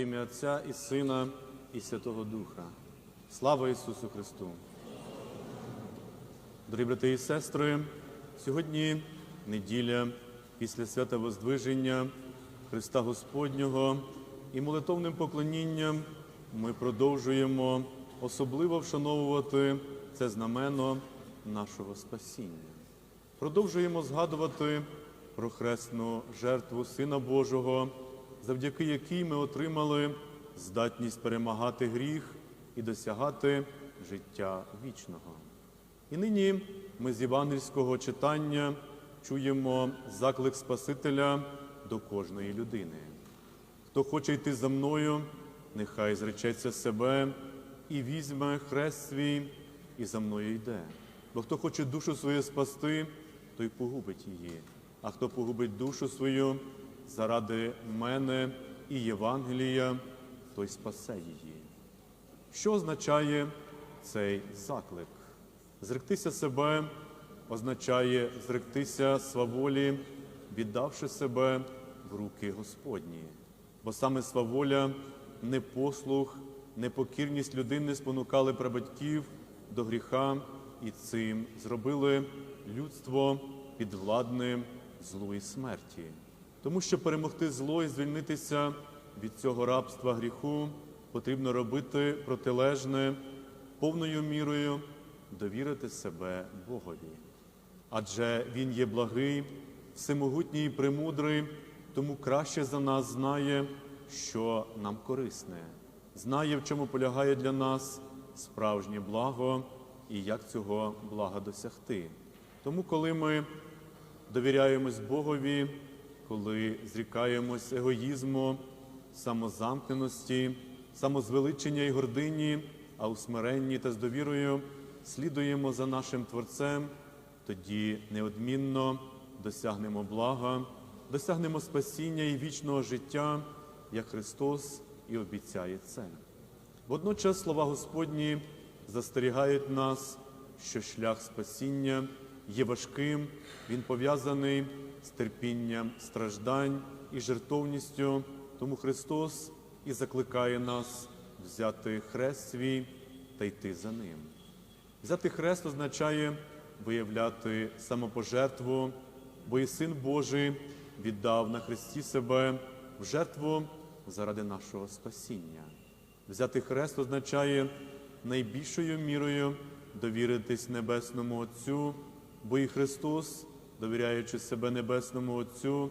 ім'я Отця і Сина, і Святого Духа. Слава Ісусу Христу! Дорогі брати і сестри, сьогодні неділя після свята Воздвиження Христа Господнього і молитовним поклонінням ми продовжуємо особливо вшановувати це знамено нашого спасіння. Продовжуємо згадувати про хресну жертву Сина Божого, завдяки якій ми отримали здатність перемагати гріх і досягати життя вічного. І нині ми з євангельського читання чуємо заклик Спасителя до кожної людини. Хто хоче йти за мною, нехай зречеться себе і візьме хрест свій, і за мною йде. Бо хто хоче душу свою спасти, той погубить її. А хто погубить душу свою заради мене і Євангелія, той спасе її. Що означає цей заклик? Зректися себе означає зректися сваволі, віддавши себе в руки Господні. Бо саме сваволя, непослух, непокірність людини спонукали прабатьків до гріха і цим зробили людство підвладним злу смерті. Тому що перемогти зло і звільнитися від цього рабства гріху потрібно робити протилежне повною мірою довірити себе Богові. Адже Він є благий, всемогутній і премудрий, тому краще за нас знає, що нам корисне, знає, в чому полягає для нас справжнє благо і як цього блага досягти. Тому, коли ми довіряємось Богові, коли зрікаємось егоїзму, самозамкненості, самозвеличення і гордині, а у смиренні та з довірою слідуємо за нашим Творцем, тоді неодмінно досягнемо блага, досягнемо спасіння і вічного життя, як Христос і обіцяє це. Водночас слова Господні застерігають нас, що шлях спасіння є важким, він пов'язаний з терпінням страждань і жертовністю, тому Христос і закликає нас взяти хрест свій та йти за ним. Взяти хрест означає виявляти самопожертву, бо і Син Божий віддав на хресті себе в жертву заради нашого спасіння. Взяти хрест означає найбільшою мірою довіритись Небесному Отцю, бо і Христос, довіряючи себе Небесному Отцю,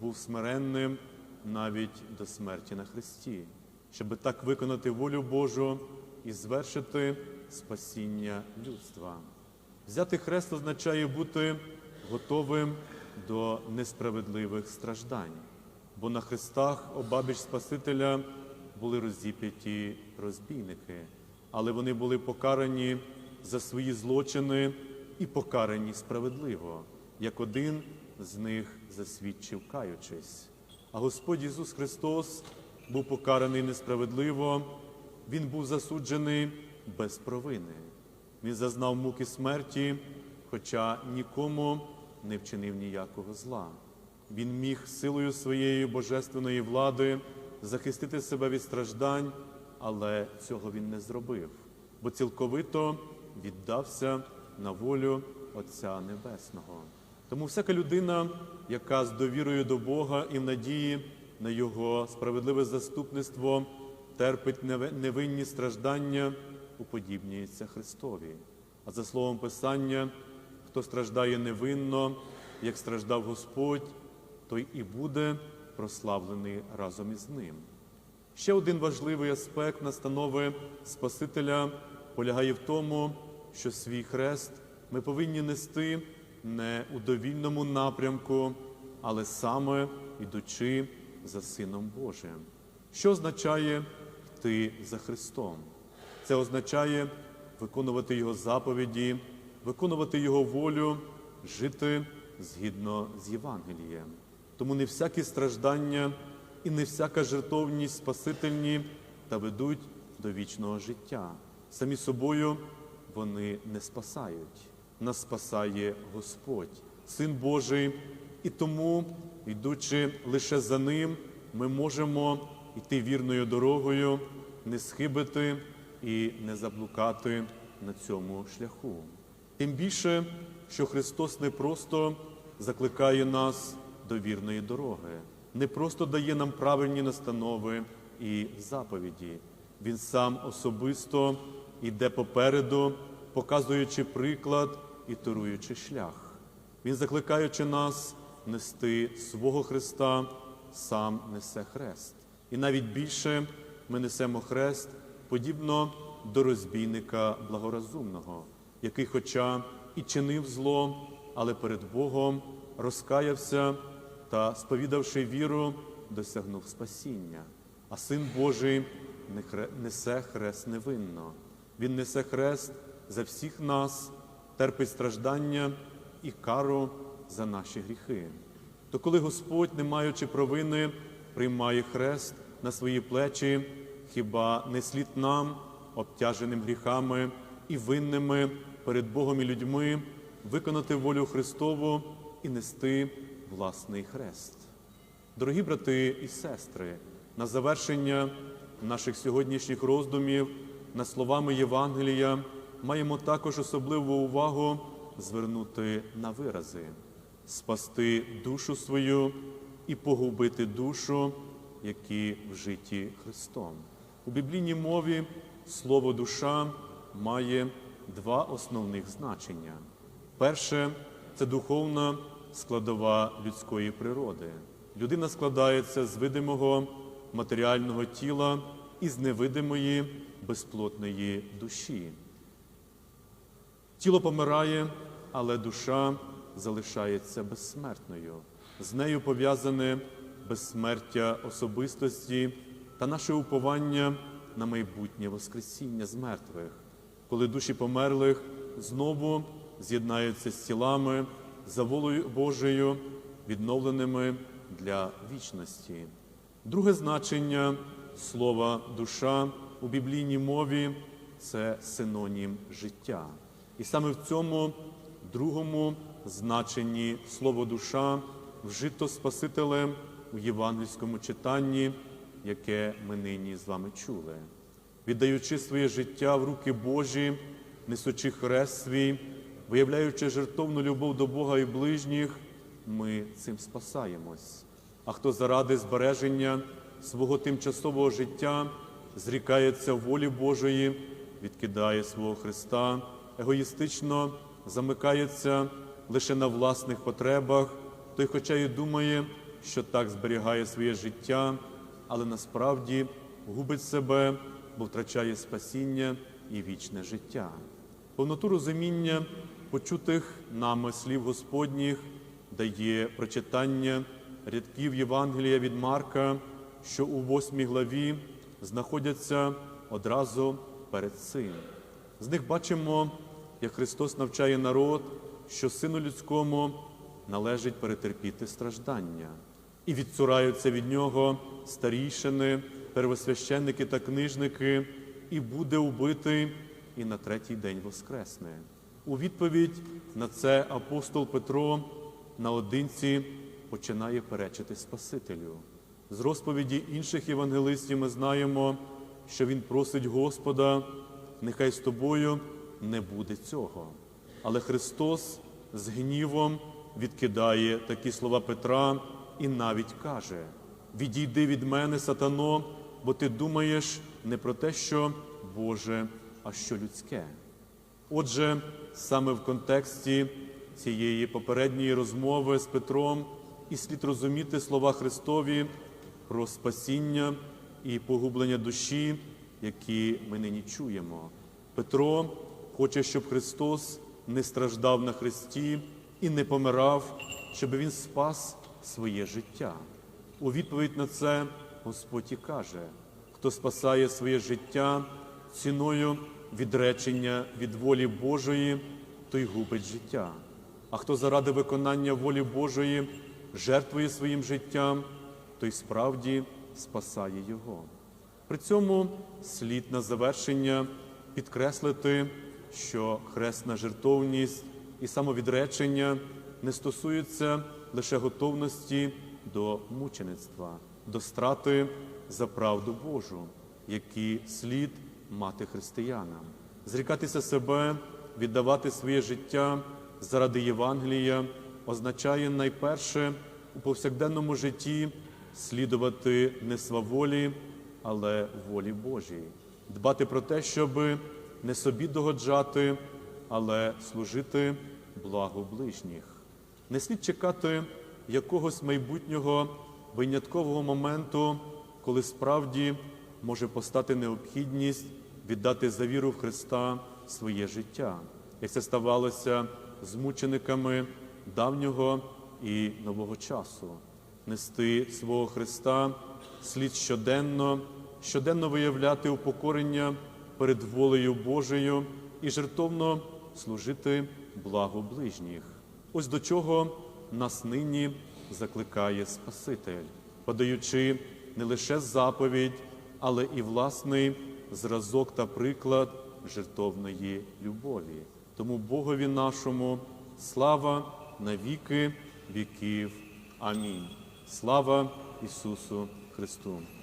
був смиренним навіть до смерті на Христі, щоб так виконати волю Божу і звершити спасіння людства. Взяти хрест означає бути готовим до несправедливих страждань, бо на хрестах обабіч Спасителя були розіп'яті розбійники, але вони були покарані за свої злочини і покарані справедливо, як один з них засвідчив, каючись. А Господь Ісус Христос був покараний несправедливо, Він був засуджений без провини. Він зазнав муки смерті, хоча нікому не вчинив ніякого зла. Він міг силою своєї божественної влади захистити себе від страждань, але цього він не зробив, бо цілковито віддався на волю Отця Небесного. Тому всяка людина, яка з довірою до Бога і в надії на Його справедливе заступництво терпить невинні страждання, уподібнюється Христові. А за словом Писання, хто страждає невинно, як страждав Господь, той і буде прославлений разом із ним. Ще один важливий аспект настанови Спасителя полягає в тому, що свій хрест ми повинні нести не у довільному напрямку, але саме йдучи за Сином Божим. Що означає йти за Христом? Це означає виконувати Його заповіді, виконувати Його волю, жити згідно з Євангелієм. Тому не всякі страждання і не всяка жертовність спасительні та ведуть до вічного життя. Самі собою вони не спасають. Нас спасає Господь, Син Божий, і тому, йдучи лише за Ним, ми можемо йти вірною дорогою, не схибити і не заблукати на цьому шляху. Тим більше, що Христос не просто закликає нас до вірної дороги, не просто дає нам правильні настанови і заповіді. Він сам особисто йде попереду, показуючи приклад і туруючи шлях. Він, закликаючи нас нести свого Христа, сам несе хрест. І навіть більше ми несемо хрест, подібно до розбійника благорозумного, який, хоча і чинив зло, але перед Богом розкаявся та, сповідавши віру, досягнув спасіння. А Син Божий несе хрест невинно. Він несе хрест за всіх нас, терпить страждання і кару за наші гріхи. То коли Господь, не маючи провини, приймає хрест на свої плечі, хіба не слід нам, обтяженим гріхами і винними перед Богом і людьми, виконати волю Христову і нести власний хрест? Дорогі брати і сестри, на завершення наших сьогоднішніх роздумів над словами Євангелія маємо також особливу увагу звернути на вирази, спасти душу свою і погубити душу, які в житті Христом. У біблійній мові слово душа має два основних значення. Перше це духовна складова людської природи. Людина складається з видимого матеріального тіла і з невидимої безплотної душі. Тіло помирає, але душа залишається безсмертною. З нею пов'язане безсмертя особистості та наше уповання на майбутнє Воскресіння з мертвих, коли душі померлих знову з'єднаються з тілами за волею Божою, відновленими для вічності. Друге значення слова душа у біблійній мові це синонім життя. І саме в цьому другому значенні слово душа вжито Спасителем у євангельському читанні, яке ми нині з вами чули. Віддаючи своє життя в руки Божі, несучи хрест свій, виявляючи жертовну любов до Бога і ближніх, ми цим спасаємось. А хто заради збереження свого тимчасового життя зрікається волі Божої, відкидає свого Христа, егоїстично замикається лише на власних потребах, той, хоча й думає, що так зберігає своє життя, але насправді губить себе, бо втрачає спасіння і вічне життя. Повноту розуміння почутих нами слів Господніх дає прочитання рядків Євангелія від Марка, що у восьмій главі знаходяться одразу перед цим. З них бачимо, як Христос навчає народ, що Сину людському належить перетерпіти страждання, і відцураються від нього старійшини, первосвященники та книжники, і буде убитий, і на третій день воскресне. У відповідь на це апостол Петро наодинці починає перечити Спасителю. З розповіді інших євангелистів ми знаємо, що він просить Господа, нехай з тобою не буде цього. Але Христос з гнівом відкидає такі слова Петра і навіть каже: Відійди від мене, сатано, бо ти думаєш не про те, що Боже, а що людське. Отже, саме в контексті цієї попередньої розмови з Петром і слід розуміти слова Христові про спасіння і погублення душі, які ми нині чуємо. Петро хоче, щоб Христос не страждав на Христі і не помирав, щоб Він спас своє життя. У відповідь на це Господь і каже: хто спасає своє життя ціною відречення від волі Божої, той губить життя. А хто заради виконання волі Божої жертвує своїм життям, той справді спасає його. При цьому слід на завершення підкреслити, що хресна жертовність і самовідречення не стосуються лише готовності до мучеництва, до страти за правду Божу, які слід мати християнам, зрікатися себе, віддавати своє життя заради Євангелія означає найперше у повсякденному житті слідувати не сваволі, але волі Божій, дбати про те, щоб не собі догоджати, але служити благу ближніх. Не слід чекати якогось майбутнього виняткового моменту, коли справді може постати необхідність віддати за віру в Христа своє життя, як це ставалося з мучениками давнього і нового часу. Нести свого Христа слід щоденно, щоденно виявляти упокорення перед волею Божою і жертовно служити благу ближніх. Ось до чого нас нині закликає Спаситель, подаючи не лише заповідь, але і власний зразок та приклад жертовної любові. Тому Богові нашому слава на віки віків. Амінь. Слава Ісусу Христу!